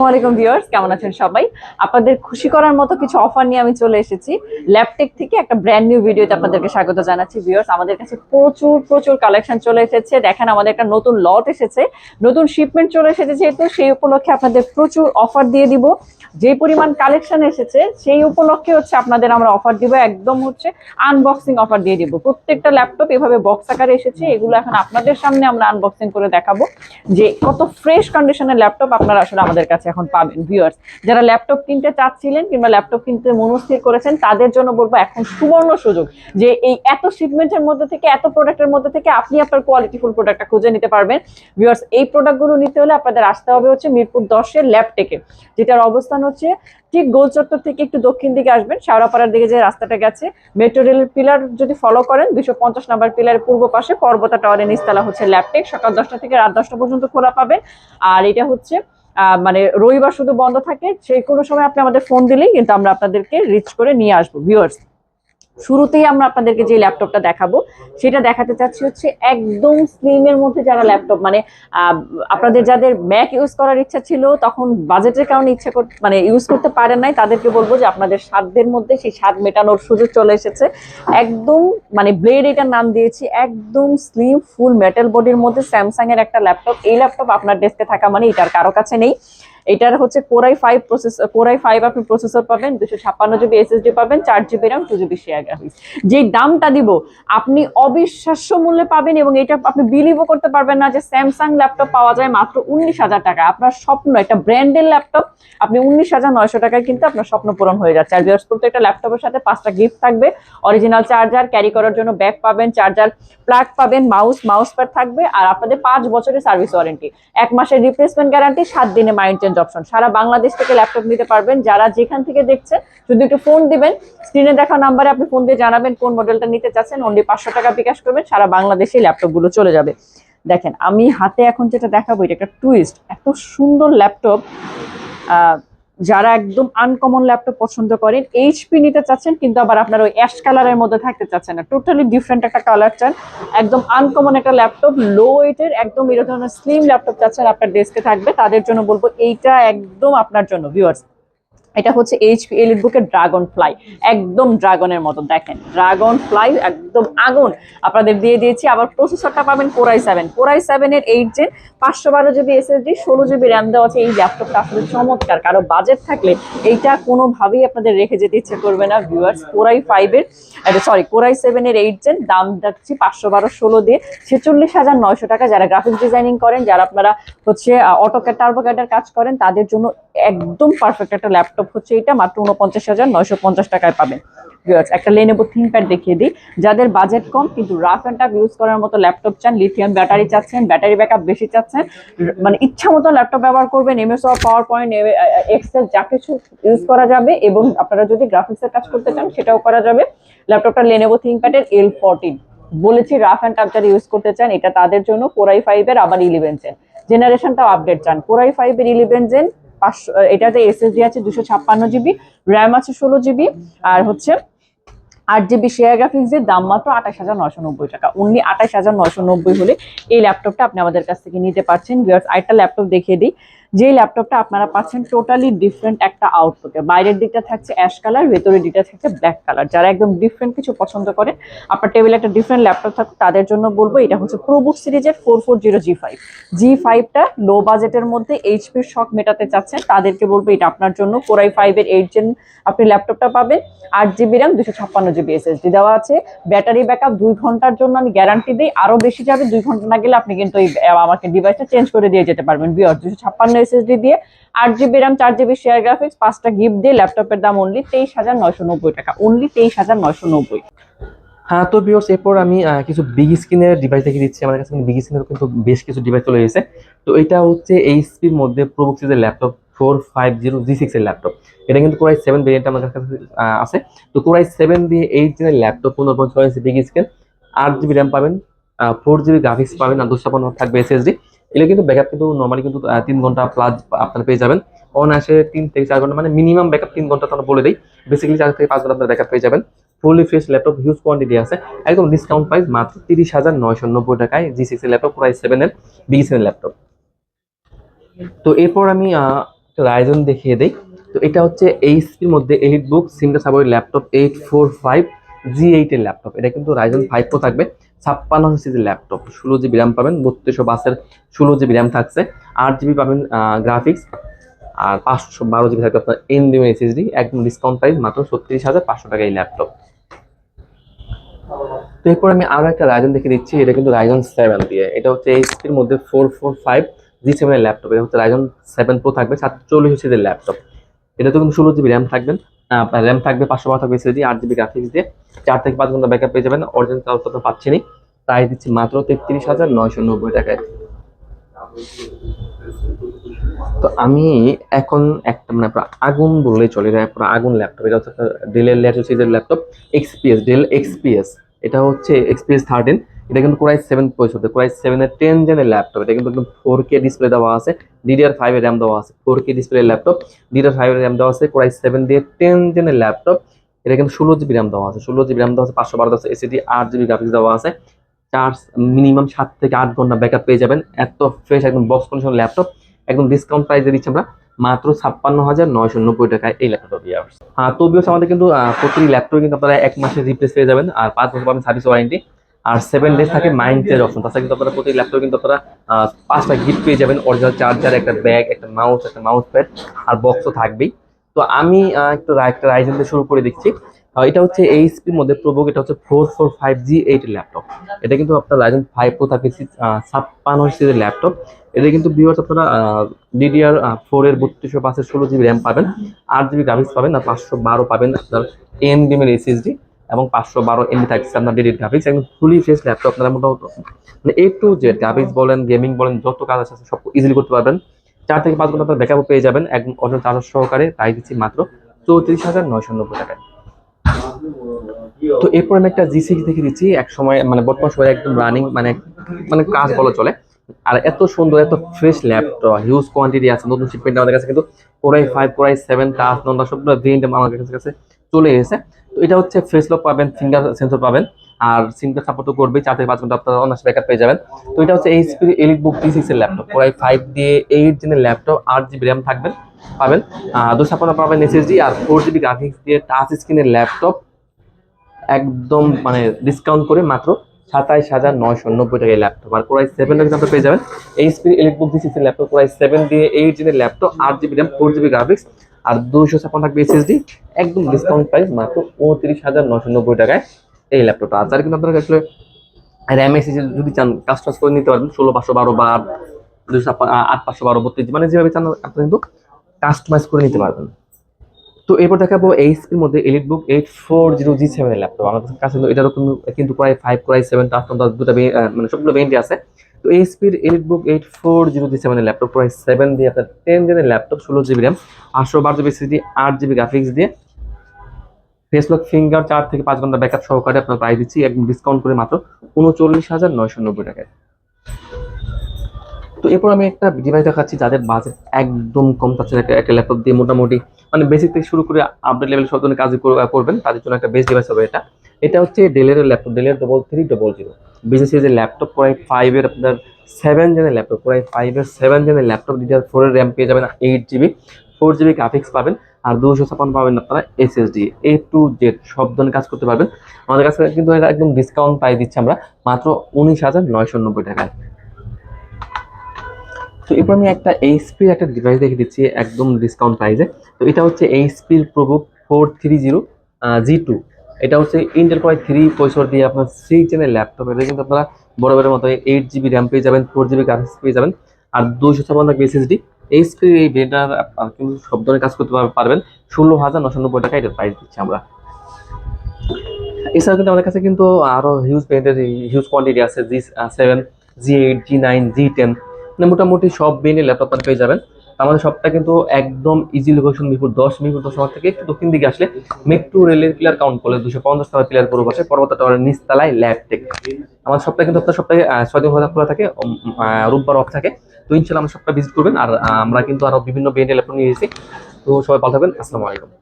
আসসালামাইকুম ভিউয়ার্স, কেমন আছেন সবাই? আপনাদের খুশি করার মতো কিছু অফার নিয়ে আমি চলে এসেছি। ল্যাপটেক থেকে একটা ব্র্যান্ড নিউ ভিডিওতে আপনাদেরকে স্বাগত জানাচ্ছি ভিউয়ার্স। আমাদের কাছে প্রচুর প্রচুর কালেকশন চলে এসেছে। দেখেন, আমাদের একটা নতুন লট এসেছে। নতুন শিপমেন্ট চলে এসেছে যেহেতু, সেই উপলক্ষে আপনাদের প্রচুর অফার দিয়ে দিব। যে পরিমাণ কালেকশন এসেছে, সেই উপলক্ষে হচ্ছে আপনাদের আমরা অফার দিব। একদম হচ্ছে আনবক্সিং অফার দিয়ে দিব। প্রত্যেকটা ল্যাপটপ এভাবে বক্স আকারে এসেছে। এগুলো এখন আপনাদের সামনে আমরা আনবক্সিং করে দেখাবো যে কত ফ্রেশ কন্ডিশনের ল্যাপটপ আপনারা আসলে আমাদের কাছে এখন পাবেন ভিউয়ার্স যারা ল্যাপটপ কিনতে চাচ্ছিলেন কিংবা ল্যাপটপ কিনতে মনস্থির করেছেন, তাদের জন্য বলব এখন সুবর্ণ সুযোগ যে এই এত শিপমেন্টের মধ্যে থেকে, এত প্রোডাক্টের মধ্যে থেকে আপনি আপনার কোয়ালিটিফুল প্রোডাক্টটা খুঁজে নিতে পারবেন। ভিউয়ার্স এই প্রোডাক্টগুলো নিতে হলে আপনাদের আসতে হবে হচ্ছে মিরপুর দশের ল্যাপটেকে যেটার অবস্থান হচ্ছে ঠিক গোল চত্বর থেকে একটু দক্ষিণ দিকে আসবেন। শাওড়াপাড়ার দিকে যে রাস্তাটা গেছে মেট্রো রেলের পিলার যদি ফলো করেন দুশো পঞ্চাশ নাম্বার পিলারের পূর্ব পাশে পর্বতা টাওয়ারের নিচতলা হচ্ছে ল্যাপটেক সকাল দশটা থেকে রাত দশটা পর্যন্ত খোলা পাবেন। আর এটা হচ্ছে মানে রবিবার শুধু বন্ধ থাকে সেই কোনো সময় আপনি আমাদের ফোন দিলেই কিন্তু আমরা আপনাদেরকে রিচ করে নিয়ে আসব ভিউয়ার্স শুরুতেই আমরা আপনাদেরকে যে ল্যাপটপটা দেখাবো, সেটা দেখাতে চাচ্ছি হচ্ছে একদম স্লিমের মধ্যে যারা ল্যাপটপ মানে আপনাদের যাদের ম্যাক ইউজ করার ইচ্ছা ছিল, তখন বাজেটের কারণে ইচ্ছা মানে ইউজ করতে পারেন নাই, তাদেরকে বলব যে আপনাদের সাধ্যের মধ্যে সেই স্বাদ মেটানোর সুযোগ চলে এসেছে। একদম মানে ব্লেড এটার নাম দিয়েছি, একদম স্লিম ফুল মেটাল বডির মধ্যে স্যামসাং এর একটা ল্যাপটপ এই ল্যাপটপ আপনার ডেস্কে থাকা মানে এটার কারও কাছে নেই। এটার হচ্ছে core i five process core i five আপনি প্রসেসর পাবেন দুশো ছাপ্পান্ন জিবি এসএসডি পাবেন, চার GB RAM two GB share graphics যে দামটা দিব, আপনি অবিশ্বাস্য মূল্যে পাবেন এবং এটা আপনি বিলিভও করতে পারবেন না যে স্যামসাং ল্যাপটপ পাওয়া যায় মাত্র উনিশ হাজার টাকা। আপনার স্বপ্ন, একটা ব্র্যান্ডের ল্যাপটপ আপনি উনিশ হাজার নয়শো টাকায় কিন্তু আপনার স্বপ্ন পূরণ হয়ে যাচ্ছে। আর বিয়ার্স প্রত্যেকটা ল্যাপটপের সাথে পাঁচটা গিফট থাকবে। অরিজিনাল চার্জার ক্যারি করার জন্য ব্যাগ পাবেন চার্জার প্লাগ পাবেন মাউস মাউস প্যাড থাকবে, আর আপনাদের পাঁচ বছরের সার্ভিস ওয়ারেন্টি এক মাসের রিপ্লেসমেন্ট গ্যারান্টি সাত দিনে মাইন্ড চেঞ্জ অপশন। সারা বাংলাদেশ থেকে ল্যাপটপ নিতে পারবেন। যারা যেখান থেকে দেখছে যদি একটু ফোন দিবেন স্ক্রিনে দেখা নাম্বারে আপনি ফোন দিয়ে জানাবেন কোন মডেলটা নিতে চাচ্ছেন। অনলি পাঁচশো টাকা বিকাশ করবেন, সারা বাংলাদেশে ল্যাপটপগুলো চলে যাবে। দেখেন, আমি হাতে এখন যেটা দেখাবো, এটা একটা টুইস্ট এত সুন্দর ল্যাপটপ যারা একদম আনকমন ল্যাপটপ পছন্দ করেন এইচপি নিতে চাচ্ছেন, কিন্তু আবার আপনার ওই অ্যাশ কালারের মধ্যে থাকতে চাচ্ছেন না। টোটালি ডিফারেন্ট একটা কালার চান। একদম আনকমন একটা ল্যাপটপ লো ওয়েটের একদম এরকম ধরনের স্লিম ল্যাপটপ চাচ্ছেন আপনার ডেস্কে থাকবে। তাদের জন্য বলব, এইটা একদম আপনার জন্য ভিউয়ার্স এটা হচ্ছে এইচপি এলিট বুকের ড্রাগন ফ্লাই একদম ড্রাগনের মতো, দেখেন। ড্রাগন ফ্লাই একদম আগুন। আপনাদের দিয়ে দিয়েছি, আবার প্রসেসরটা পাবেন core i seven core i সেভেনের এইট জেন পাঁচশো বারো জিবি এসএসডি ষোলো জিবি র্যাম দেওয়া আছে। এই ল্যাপটপটা আসলে চমৎকার। কারও বাজেট থাকলে এইটা কোনোভাবেই আপনাদের রেখে যেতে ইচ্ছে করবে না ভিউয়ার্স কোরাই ফাইভের সরি কোরাই সেভেনের এইট জেন দাম রাখছি পাঁচশো বারো, ষোলো দিয়ে ছেচল্লিশ হাজার নয়শো টাকা। যারা গ্রাফিক্স ডিজাইনিং করেন, যারা আপনারা হচ্ছে অটোক্যাট টার্বোক্যাটের কাজ করেন, তাদের জন্য একদম পারফেক্ট একটা ল্যাপটপ হচ্ছে এটা, মাত্র উনপঞ্চাশ হাজার নয়শো পঞ্চাশ টাকায় পাবেন। একটা লেনেবো থিংপ্যাড দেখিয়ে দিই। যাদের বাজেট কম, কিন্তু রাফ অ্যান্ড টাফ ইউজ করার মতো ল্যাপটপ চান লিথিয়াম ব্যাটারি চাচ্ছেন ব্যাটারি ব্যাকআপ বেশি চাচ্ছেন মানে ইচ্ছা মতো ল্যাপটপ ব্যবহার করবেন এমএস পাওয়ার পয়েন্ট এক্সেল যা কিছু ইউজ করা যাবে এবং আপনারা যদি গ্রাফিক্সের কাজ করতে চান, সেটাও করা যাবে। ল্যাপটপটা লেনেবো থিংপ্যাডের এল ফোরটিন বলেছি রাফ অ্যান্ড টাফ যারা ইউজ করতে চান, এটা তাদের জন্য কোরাই ফাইভের আবার ইলেভেন জেন জেনারেশনটাও আপডেট চান। কোরাই ফাইভের ইলেভেন জেন পাঁচশো এটাতে এসএসডি আছে দুশো ছাপ্পান্ন জিবি র্যাম আছে ষোলো জিবি আর হচ্ছে আট জিবি শেয়ার গ্রাফিক্সের দাম মাত্র আঠাশ হাজার নশো নব্বই টাকা। অনলি আঠাশ হাজার নশো নব্বই হলে এই ল্যাপটপটা আপনি আমাদের কাছ থেকে নিতে পারছেন। ভিউয়ার্স আরেকটা ল্যাপটপ দেখিয়ে দিই। যে ল্যাপটপটা আপনারা পাচ্ছেন টোটালি ডিফারেন্ট একটা আউটপুটে বাইরের দিকটা থাকছে অ্যাশ কালার ভেতরের দিকটা থাকছে ব্ল্যাক কালার যারা একদম ডিফারেন্ট কিছু পছন্দ করেন, আপনার টেবিলে একটা ডিফারেন্ট ল্যাপটপ থাকুক, তাদের জন্য বলব এটা হচ্ছে প্রোবুক সিরিজের four four zero G five G ফাইভটা low বাজেটের মধ্যে এইচপির শখ মেটাতে চাচ্ছেন, তাদেরকে বলব এটা আপনার জন্য। কোরাই ফাইভের এইট জেন আপনি ল্যাপটপটা পাবেন, আট জিবি র্যাম দুশো ছাপ্পান্ন জিবি এসএসডি দেওয়া আছে। ব্যাটারি ব্যাকআপ দুই ঘণ্টার জন্য আমি গ্যারান্টি দিই, আরও বেশি যাবে দুই ঘণ্টা না গেলে আপনি কিন্তু এই, আমাকে ডিভাইসটা চেঞ্জ করে দিয়ে যেতে পারবেন। বিয়র দুশো ছাপ্পান্ন এসএসডি দিয়ে আট জিবি র্যাম চার জিবি শেয়ার গ্রাফিক্স পাঁচটা গিফট দিয়ে ল্যাপটপের দাম অনলি তেইশ হাজার নয়শো নব্বই টাকা অনলি তেইশ হাজার নয়শো নব্বই। হ্যাঁ তো ভিউয়ার্স এরপর আমি কিছু বিগ স্ক্রিনের ডিভাইস দেখিয়ে দিচ্ছি। আমাদের কাছে বিগ স্ক্রিনের কিন্তু বেশ কিছু ডিভাইস চলে এসেছে তো এটা হচ্ছে এইচপির মধ্যে ProBook laptop four five zero G সিক্সের ল্যাপটপ এটা কিন্তু কোরাই সেভেন ভেরিয়েন্ট আমার কাছে আছে। তো কোরাই সেভেন দিয়ে এইট জেনের ল্যাপটপ পনেরো পয়েন্ট ছয় বিগ স্ক্রিন আট জিবি র্যাম পাবেন ফোর জিবি গ্রাফিক্স পাবেন আর দুশো থাকবে এসএসডি এগুলো কিন্তু ব্যাকআপ কিন্তু নর্মালি কিন্তু তিন ঘণ্টা প্লাস আপনারা পেয়ে যাবেন। অনায়াসে তিন থেকে চার ঘণ্টা মানে মিনিমাম ব্যাকআপ তিন ঘণ্টা আমরা বলে দিই। বেসিক্যালি চার থেকে পাঁচ ঘণ্টা আপনার ব্যাকআপ পেয়ে যাবেন। Fully fresh laptop huge quantity আছে। একদম ডিসকাউন্ট প্রাইস মাত্র তিরিশ হাজার নয়শো নব্বই টাকায় জি সিক্স এর ল্যাপটপ প্রাইস সেভেন এর বিগ এর ল্যাপটপ তো এরপর আমি আহ, রাইজন দেখিয়ে দিই। তো এটা হচ্ছে এইচপির মধ্যে এইট বুক সিমটা সাবই laptop eight four five G eight এর ল্যাপটপ এটা কিন্তু রাইজন ফাইভ প্রো থাকবে। ছাপ্পান্ন সিজির ল্যাপটপ ষোলো জিবি র্যাম পাবেন, বত্রিশশো বাসের ষোলো জিবি র্যাম থাকছে, আট জিবি পাবেন গ্রাফিক্স আর পাঁচশো বারো জিবি থাকবে আপনার এনডিএম এসএসডি একদম ডিসকাউন্ট প্রাইস মাত্র ছত্রিশ হাজার পাঁচশো টাকা এই ল্যাপটপ তো এরপর আমি আরও একটা রাইজন দেখে দিচ্ছি, এটা কিন্তু রাইজন সেভেন দিয়ে। এটা হচ্ছে এইচপির মধ্যে four four five G seven এর ল্যাপটপ এটা হচ্ছে রাইজন সেভেন প্রো থাকবে, সাতচল্লিশ সিজির ল্যাপটপ এটা তো কিন্তু ষোলো জিবি র্যাম থাকবেন। র্যাম থাকবে, পাঁচশো বারো থাকবে এসএসডি আট জিবি গ্রাফিক্স দিয়ে। চার থেকে পাঁচ ঘণ্টা ব্যাকআপ পেয়ে যাবেন। অরিজিনাল কাগজ তো পাচ্ছেনি প্রাইস দিচ্ছি মাত্র তেত্রিশ হাজার নয়শো নব্বই টাকায়। তো আমি এখন একটা মানে আগুন বললেই চলে যায় আগুন ল্যাপটপ এটা হচ্ছে ডেলের laptop laptop XPS Dell XPS এটা হচ্ছে এক্সপিএস থার্টিন এটা কিন্তু কোরাই সেভেন পঁয়ষট্টি কোরাই সেভেনের টেন জেনের ল্যাপটপ এটা কিন্তু একদম ফোর কে ডিসপ্লে দেওয়া আছে। ডিডিআর ফাইভ এর র্যাম দেওয়া আছে four K display laptop DDR five এর র্যাম দেওয়া আছে কোরাই সেভেন দিয়ে টেন জেনের ল্যাপটপ এটা কিন্তু ষোলো জিবি র্যাম দেওয়া আছে, ষোলো জিবি র্যাম দেওয়া আছে, পাঁচশো বারো দশ এসিডি আট জিবি গ্রাফিক্স দেওয়া আছে। চার্জ মিনিমাম সাত থেকে আট ঘণ্টা ব্যাকআপ পেয়ে যাবেন। এত ফ্রেশ একদম বক্স কন্ডিশন ল্যাপটপ একদম ডিসকাউন্ট প্রাইসে দিচ্ছি আমরা। মাত্র ছাপ্পান্ন হাজার নয়শো নব্বই টাকায় এই ল্যাপটপ ইয়ার্স হ্যাঁ তো বিকজ আমাদের কিন্তু প্রতি ল্যাপটপে কিন্তু আপনারা এক মাসের রিপ্লেস পেয়ে যাবেন আর পাঁচ বছর পাবেন সার্ভিস ওয়ারেন্টি আর সেভেন ডেজ থাকে মাইন্ড চেঞ্জ অপশন তাছাড়া কিন্তু আপনারা প্রতি ল্যাপটপ কিন্তু আপনারা পাঁচটা গিফট পেয়ে যাবেন। অরিজিনাল চার্জার একটা ব্যাগ একটা মাউস একটা মাউস প্যাড আর বক্সও থাকবেই। তো আমি একটু একটা রাইজেন দিয়ে শুরু করে দিচ্ছি। এটা হচ্ছে এইচপির মধ্যে প্রোবুক এটা হচ্ছে four four five G eight laptop. এটা কিন্তু আপনার রাইজেন ফাইভ প্রো থাকবে ছাপ্পান্ন সিরিজের ল্যাপটপ। এটা কিন্তু ভিউয়ার্স আপনারা ডিডিআর ফোর এর বত্রিশশো পাঁচের ষোলো জিবি র্যাম পাবেন, আট জিবি গ্রাফিক্স পাবেন আর পাঁচশো বারো পাবেন আপনার এন ডিমের এসএসডি এবং পাঁচশো বারো এমবি থাকছে আপনার ডিডির গ্রাফিক্স একদম ফুলি ফ্রেশ ল্যাপটপ আপনারা মোটামুটি মানে এ টু জেড গ্রাফিক্স বলেন গেমিং বলেন, যত কাজ আছে সব ইজিলি করতে পারবেন। চার থেকে পাঁচ ঘণ্টা আপনার ব্যাকআপ পেয়ে যাবেন, একদম অরিজিনাল চার্জার সহকারে প্রাইস দিচ্ছি মাত্র চৌত্রিশ হাজার নয়শো নব্বই টাকায়। তো এরপর আমি একটা জি সিক্স দেখে দিচ্ছি, এক সময় মানে বর্তমান সময় একদম রানিং মানে মানে কাজ বলা চলে। আর এত সুন্দর, এত ফ্রেশ ল্যাপটপ হিউজ কোয়ান্টিটি আছে, নতুন শিপমেন্ট আমাদের কাছে কিন্তু core i five core i seven touch Nanda সবগুলো ভেরিয়েন্ট আমাদের কাছে চলে এসেছে। তো এটা হচ্ছে ফেস লক পাবেন ফিঙ্গার সেন্সর পাবেন, আর সিমটা সাপোর্ট তো করবেই চার থেকে পাঁচ ঘণ্টা আপনারা অনার্স ব্যাকআপ পেয়ে যাবেন। তো এটা হচ্ছে HP elite book T six এর ল্যাপটপ কোরাই ফাইভ দিয়ে এইট জেনের ল্যাপটপ আট জিবি র্যাম থাকবেন, পাবেন। দুশো ছাপ্পান্ন পাবেন এসএসডি আর ফোর জিবি গ্রাফিক্স দিয়ে টাচ স্ক্রিনের ল্যাপটপ একদম মানে ডিসকাউন্ট করে মাত্র সাতাইশ হাজার নয়শো নব্বই টাকায় ল্যাপটপ আর কোরাই সেভেন এর আপনারা পেয়ে যাবেন। এইচপি এলিট বুক দিচ্ছি ল্যাপটপ কোরাই সেভেন দিয়ে এইট জিনের ল্যাপটপ আট GB RAM four GB graphics আর দুশো ছাপ্পান্ন থাকবে এসএসডি একদম ডিসকাউন্ট প্রাইস মাত্র উনত্রিশ হাজার নশো নব্বই টাকায় এই ল্যাপটপটা আর যারা কিন্তু আপনারা আসলে র্যাম এসএসডি যদি চান কাস্টমাইজ করে নিতে পারবেন, ষোলো পাঁচশো বারো বা দুশো আট পাঁচশো বারো, বত্রিশ মানে যেভাবে চান আপনি কিন্তু কাস্টমাইজ করে নিতে পারবেন। তো এরপর দেখাবো এইচপির মধ্যে elite book eight four zero G seven laptop আমাদের কাছে কিন্তু কিন্তু প্রায় ফাইভ প্রায় সেভেন টাচ দুটো মানে সবগুলো ভেরিয়েন্টই আছে। তো এইচপির elite book eight four zero G সেভেনের ল্যাপটপ প্রায় সেভেন দিয়ে আপনার টেন জেনের ল্যাপটপ ষোলো জিবি র্যাম আটশো বারো জিবি সিডি আট জিবি গ্রাফিক্স দিয়ে ফেসলক ফিঙ্গার চার থেকে পাঁচ ঘণ্টা ব্যাকআপ সহকারে আপনার প্রাইস দিচ্ছি ডিসকাউন্ট করে মাত্র উনচল্লিশ হাজার নয়শো নব্বই টাকায়। তো এরপর আমি একটা ডিভাইস দেখাচ্ছি যাদের বাজেট একদম কম তার একটা একটা ল্যাপটপ দিয়ে মোটামুটি মানে বেসিক থেকে শুরু করে আপডেট লেভেল সব ধরনের কাজ করবেন। তাদের জন্য একটা বেস্ট ডিভাইস হবে এটা। এটা হচ্ছে ডেলের ল্যাপটপ ডেলের double three double zero business সিরিজের ল্যাপটপ প্রায় ফাইভের আপনার সেভেন জেনের ল্যাপটপ প্রায় ফাইভের সেভেন জেনের ল্যাপটপ ডিডিআর ফোরের র্যাম পেয়ে যাবেন eight GB four GB graphics পাবেন আর দুশো ছাপান্ন পাবেন আপনারা এসএসডি এ টু জেড সব ধরনের কাজ করতে পারবেন। আমাদের কাছে কিন্তু এটা একদম ডিসকাউন্ট পাই দিচ্ছি আমরা, মাত্র উনিশ হাজার নয়শো নব্বই টাকায়। তো এরপর আমি একটা এইচপির একটা ডিভাইস দেখে দিচ্ছি একদম ডিসকাউন্ট প্রাইসে তো এটা হচ্ছে এইচপির ProBook four three zero G two এটা হচ্ছে ইন্টেল কোয়াই থ্রি পঁয়ষট্টি দিয়ে আপনার সিক্স জেনের ল্যাপটপ এটা কিন্তু আপনারা বড় বড় মতো এইট জিবি র্যাম পেয়ে যাবেন ফোর জিবি গ্রাফিক্স পেয়ে যাবেন, আর দুশো ছাপান্ন এসএসডি এইচপির এই ব্রেন্ডার কিন্তু সব ধরনের কাজ করতে পারবেন। ষোলো হাজার নশো নব্বই টাকা এটার প্রাইস দিচ্ছি আমরা। এছাড়া কিন্তু আমাদের কাছে কিন্তু আরও হিউজ ব্র্যান্ডের হিউজ কোয়ান্টিটি আছে G seven G eight G nine G ten মানে মোটামুটি সব ব্র্যান্ডের ল্যাপটপ পেয়ে যাবেন। আমাদের সবটা কিন্তু একদম ইজি লোকেশন মিরপুর দশ মিরপুর দশ থেকে একটু দক্ষিণ দিকে আসলে মেট্রো রেলের পিলার কাউন্ট করলে দুশো পঞ্চাশ টাকা প্লেয়ার পুরো বসে পর্বত টাওয়ারের নিচতলায় ল্যাবটেক আমার সপ্তাহে কিন্তু আপনার সপ্তাহে ছয় দিন খোলা থাকে রোববার অফ থাকে। তো ইনশাল্লাহ আমার সপ্তাহে ভিজিট করবেন। আর আমরা কিন্তু আরও বিভিন্ন ব্র্যান্ডের ল্যাপটপ নিয়ে এসেছি। তো সবাই ভালো থাকবেন। আসসালামু আলাইকুম।